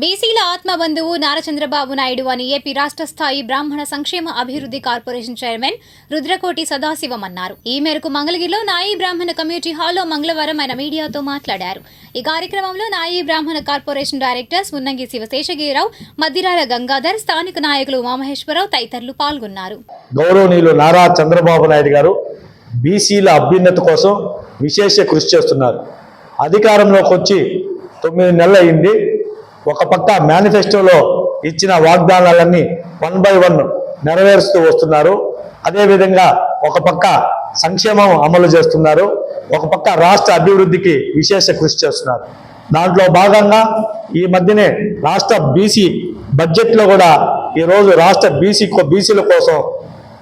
బీసీల ఆత్మబంధువు నారా చంద్రబాబు నాయుడు అని ఏపీ రాష్ట్ర స్థాయి బ్రాహ్మణ సంక్షేమ అభివృద్ధి కార్పొరేషన్ చైర్మన్ రుద్రకోటి సదాశివం అన్నారు. ఈ మేరకు మంగళగిరిలో నాయి బ్రాహ్మణ కమ్యూనిటీ హాల్లో మంగళవారం ఆయన మీడియాతో మాట్లాడారు. ఈ కార్యక్రమంలో నాయి బ్రాహ్మణ కార్పొరేషన్ డైరెక్టర్స్ మున్నంగి శివశేషగిరిరావు మద్దిరాల గంగాధర్ స్థానిక నాయకులు ఉమామహేశ్వరరావు తదితరులు పాల్గొన్నారు. గౌరవనీయులు నారా చంద్రబాబు నాయుడు గారు బీసీల అభ్యున్నత కోసం విశేష కృషి చేస్తున్నారు. అధికారంలోకి వచ్చి తొమ్మిది నెలలు అయింది. ఒక పక్క మేనిఫెస్టోలో ఇచ్చిన వాగ్దానాలన్నీ వన్ బై వన్ నెరవేరుస్తూ వస్తున్నారు. అదేవిధంగా ఒక పక్క సంక్షేమం అమలు చేస్తున్నారు. ఒక పక్క రాష్ట్ర అభివృద్ధికి విశేష కృషి చేస్తున్నారు. దాంట్లో భాగంగా ఈ మధ్యనే రాష్ట్ర బీసీ బడ్జెట్లో కూడా ఈరోజు రాష్ట్ర బీసీ బీసీల కోసం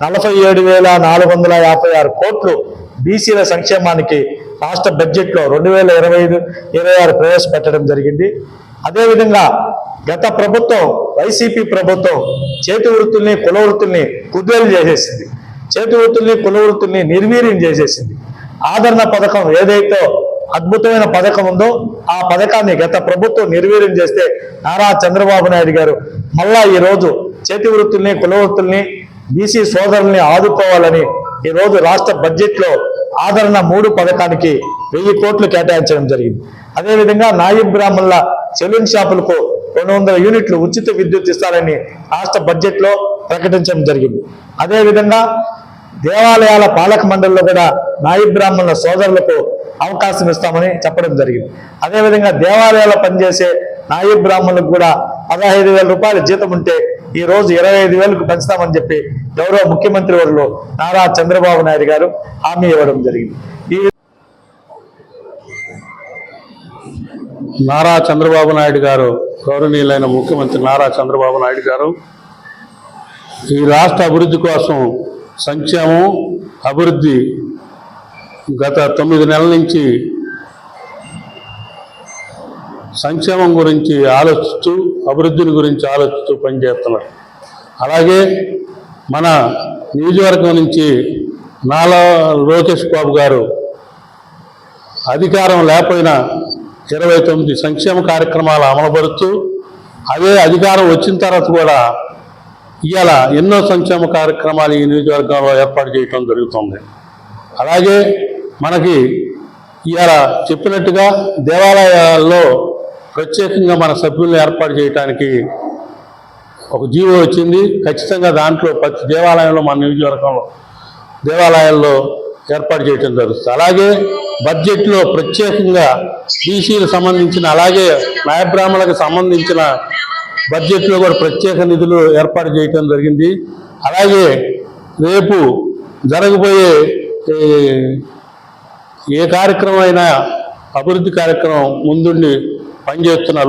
నలభై ఏడు వేల నాలుగు వందల యాభై ఆరు కోట్లు బీసీల సంక్షేమానికి రాష్ట్ర బడ్జెట్లో రెండు వేల ఇరవై ఐదు ఇరవై ఆరు ప్రవేశపెట్టడం జరిగింది. అదేవిధంగా గత ప్రభుత్వం వైసీపీ ప్రభుత్వం చేతి వృత్తుల్ని కుల వృత్తుల్ని కుదేలు చేసేసింది. చేతి వృత్తుల్ని కుల వృత్తుల్ని నిర్వీర్యం చేసేసింది. ఆదరణ పథకం ఏదైతే అద్భుతమైన పథకం ఉందో ఆ పథకాన్ని గత ప్రభుత్వం నిర్వీర్యం చేస్తే నారా చంద్రబాబు నాయుడు గారు మళ్ళా ఈరోజు చేతి వృత్తుల్ని కుల వృత్తుల్ని బీసీ సోదరుల్ని ఆదుకోవాలని ఈ రోజు రాష్ట్ర బడ్జెట్లో ఆదరణ మూడు పథకానికి వెయ్యి కోట్లు కేటాయించడం జరిగింది. అదేవిధంగా నాయి బ్రాహ్మణుల సెలూన్ షాపులకు రెండు వందల యూనిట్లు ఉచిత విద్యుత్ ఇస్తారని రాష్ట్ర బడ్జెట్లో ప్రకటించడం జరిగింది. అదేవిధంగా దేవాలయాల పాలక మండలిలో కూడా నాయి బ్రాహ్మణుల సోదరులకు అవకాశం ఇస్తామని చెప్పడం జరిగింది. అదేవిధంగా దేవాలయాల్లో పనిచేసే నాయి బ్రాహ్మణులకు కూడా పదహైదు వేల రూపాయల జీతం ఉంటే ఈ రోజు ఇరవై ఐదు వేలకు పెంచుతామని చెప్పి గౌరవ ముఖ్యమంత్రి వర్యులు నారా చంద్రబాబు నాయుడు గారు హామీ ఇవ్వడం జరిగింది. ఈ నారా చంద్రబాబు నాయుడు గారు గౌరవనీయులైన ముఖ్యమంత్రి నారా చంద్రబాబు నాయుడు గారు ఈ రాష్ట్ర అభివృద్ధి కోసం సంక్షేమం అభివృద్ధి గత తొమ్మిది నెలల నుంచి సంక్షేమం గురించి ఆలోచిస్తూ అభివృద్ధిని గురించి ఆలోచిస్తూ పనిచేస్తున్నారు. అలాగే మన నియోజకవర్గం నుంచి నాలా లోకేష్ బాబు గారు అధికారం లేకపోయినా ఇరవై తొమ్మిది సంక్షేమ కార్యక్రమాలు అమలుపరుస్తూ అదే అధికారం వచ్చిన తర్వాత కూడా ఇవాళ ఎన్నో సంక్షేమ కార్యక్రమాలు ఈ నియోజకవర్గంలో ఏర్పాటు చేయటం జరుగుతుంది. అలాగే మనకి ఇవాళ చెప్పినట్టుగా దేవాలయాల్లో ప్రత్యేకంగా మన సభ్యులను ఏర్పాటు చేయడానికి ఒక జీవో వచ్చింది. ఖచ్చితంగా దాంట్లో ప్రతి దేవాలయంలో మన నియోజకవర్గంలో దేవాలయాల్లో ఏర్పాటు చేయడం జరుగుతుంది. అలాగే బడ్జెట్లో ప్రత్యేకంగా బీసీలకు సంబంధించిన అలాగే నాయబ్రాహ్మణులకు సంబంధించిన బడ్జెట్లో కూడా ప్రత్యేక నిధులు ఏర్పాటు చేయడం జరిగింది. అలాగే రేపు జరగబోయే ఏ కార్యక్రమం అయినా అభివృద్ధి కార్యక్రమం ముందుండి పనిచేస్తున్న